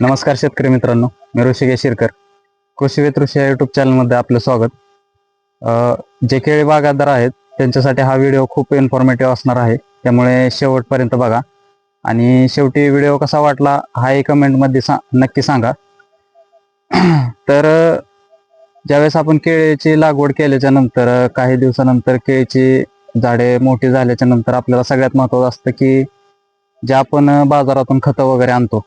नमस्कार शेतकरी मित्रांनो मी ऋषिकेश शिरकर. कृषी वेतृषी या युट्यूब चॅनलमध्ये आपलं स्वागत. जे केळी बागायतदार आहेत त्यांच्यासाठी हा व्हिडिओ खूप इन्फॉर्मेटिव्ह असणार आहे. त्यामुळे शेवटपर्यंत बघा. आणि शेवटी व्हिडिओ कसा वाटला हाही कमेंटमध्ये सा नक्की सांगा. तर ज्यावेळेस आपण केळीची लागवड केल्याच्यानंतर काही दिवसानंतर केळीची झाडे मोठी झाल्याच्यानंतर आपल्याला सगळ्यात महत्वाचं असतं की जे आपण बाजारातून खतं वगैरे आणतो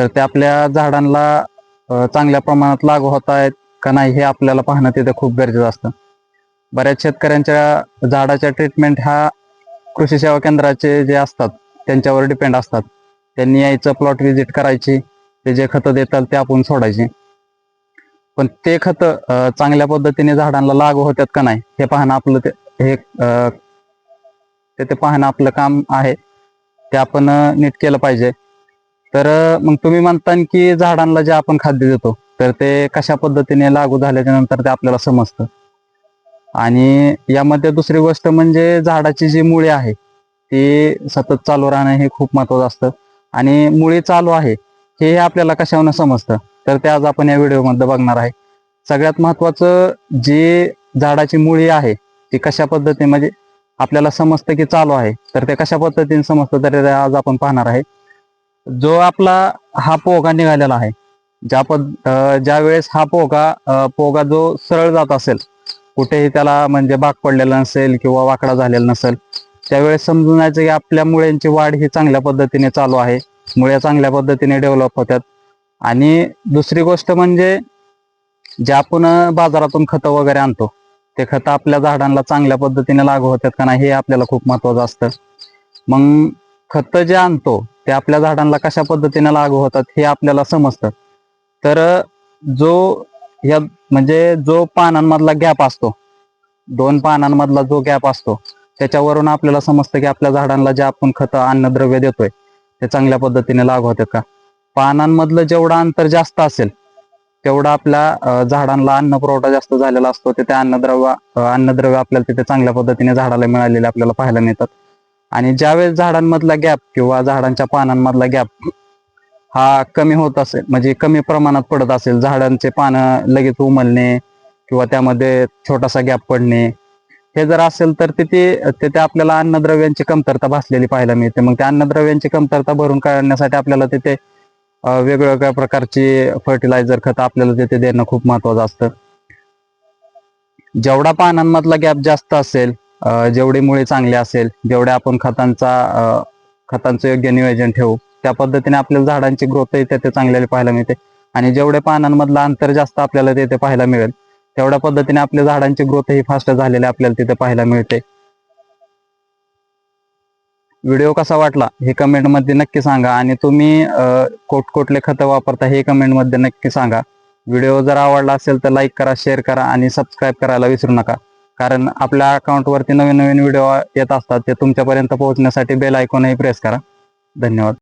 तर ते आपल्या झाडांना चांगल्या प्रमाणात लागू होत आहेत का नाही हे आपल्याला पाहणं तिथे खूप गरजेचं असतं. बऱ्याच शेतकऱ्यांच्या झाडाच्या ट्रीटमेंट ह्या कृषी सेवा केंद्राचे जे असतात त्यांच्यावर डिपेंड असतात. त्यांनी यायचं प्लॉट व्हिजिट करायची ते जे खतं देतात ते आपण सोडायचे. पण ते खतं चांगल्या पद्धतीने झाडांना लागू होतात का नाही हे पाहणं आपलं ते हे ते पाहणं आपलं काम आहे. ते आपण नीट केलं पाहिजे. तर मग तुम्ही म्हणता की झाडांना जे आपण खाद्य देतो तर ते कशा पद्धतीने लागू झाल्याच्यानंतर ते आपल्याला समजतं. आणि यामध्ये दुसरी गोष्ट म्हणजे झाडाची जी मुळी आहे ती सतत चालू राहणं हे खूप महत्वाचं असतं. आणि मुळी चालू आहे हे आपल्याला कशावरून समजतं? तर ते आज आपण या व्हिडिओमध्ये बघणार आहे. सगळ्यात महत्वाचं जी झाडाची मुळी आहे ती कशा पद्धतीने म्हणजे आपल्याला समजतं की चालू आहे तर ते कशा पद्धतीने समजतं तर आज आपण पाहणार आहे. जो आपला हा पोगा निघालेला आहे ज्या पद ज्या वेळेस हा पोगा पोगा जो सरळ जात असेल कुठेही त्याला म्हणजे बाग पडलेला नसेल किंवा वाकडा झालेला नसेल त्यावेळेस समजून जायचं की आपल्या मुळ्यांची वाढ ही चांगल्या पद्धतीने चालू आहे मुळ्या चांगल्या पद्धतीने डेव्हलप होतात. आणि दुसरी गोष्ट म्हणजे जे आपण बाजारातून खतं वगैरे आणतो ते खतं आपल्या झाडांना चांगल्या पद्धतीने लागू होतात का नाही हे आपल्याला खूप महत्वाचं असतं. मग खतं जे आणतो ते आपल्या झाडांना कशा पद्धतीने लागू होतात हे आपल्याला समजतं तर जो या म्हणजे जो पानांमधला गॅप असतो दोन पानांमधला जो गॅप असतो त्याच्यावरून आपल्याला समजतं की आपल्या झाडांना जे आपण खतं अन्नद्रव्य देतोय ते चांगल्या पद्धतीने लागू होतात का? पानांमधलं जेवढं अंतर जास्त असेल तेवढं आपल्या झाडांना अन्न पुरवठा जास्त झालेला असतो ते अन्नद्रव्य अन्नद्रव्य आपल्याला तिथे चांगल्या पद्धतीने झाडाला मिळालेले आपल्याला पाहायला मिळतात. आणि ज्यावेळेस झाडांमधला गॅप किंवा झाडांच्या पानांमधला गॅप हा कमी होत असेल म्हणजे कमी प्रमाणात पडत असेल झाडांचे पानं लगेच उमलणे किंवा त्यामध्ये छोटासा गॅप पडणे हे जर असेल तर तिथे तिथे आपल्याला अन्नद्रव्यांची कमतरता भासलेली पाहायला मिळते. मग त्या अन्नद्रव्यांची कमतरता भरून काढण्यासाठी आपल्याला तिथे वेगवेगळ्या प्रकारची फर्टिलायझर खत आपल्याला तिथे देणं खूप महत्वाचं असतं. जेवढा पानांमधला गॅप जास्त असेल जेवढे मुळे चांगले असेल जेवढ्या आपण खतांचा खतांचं योग्य नियोजन ठेवू त्या पद्धतीने आपल्याला झाडांची ग्रोथ तेथे चांगल्याला पाहायला मिळते. आणि जेवढे पानांमधलं अंतर जास्त आपल्याला तेथे पाहायला मिळेल तेवढ्या पद्धतीने आपल्या झाडांची ग्रोथही फास्ट झालेली आपल्याला तिथे पाहायला मिळते. व्हिडिओ कसा वाटला हे कमेंटमध्ये नक्की सांगा. आणि तुम्ही कोटकोटले खतं वापरता हे कमेंटमध्ये नक्की सांगा. व्हिडिओ जर आवडला असेल तर लाईक करा शेअर करा आणि सबस्क्राईब करायला विसरू नका. कारण आपल्या अकाउंटवरती नवीन नवीन व्हिडिओ येत असतात ते तुमच्यापर्यंत पोहोचण्यासाठी बेल आयकॉनही प्रेस करा. धन्यवाद.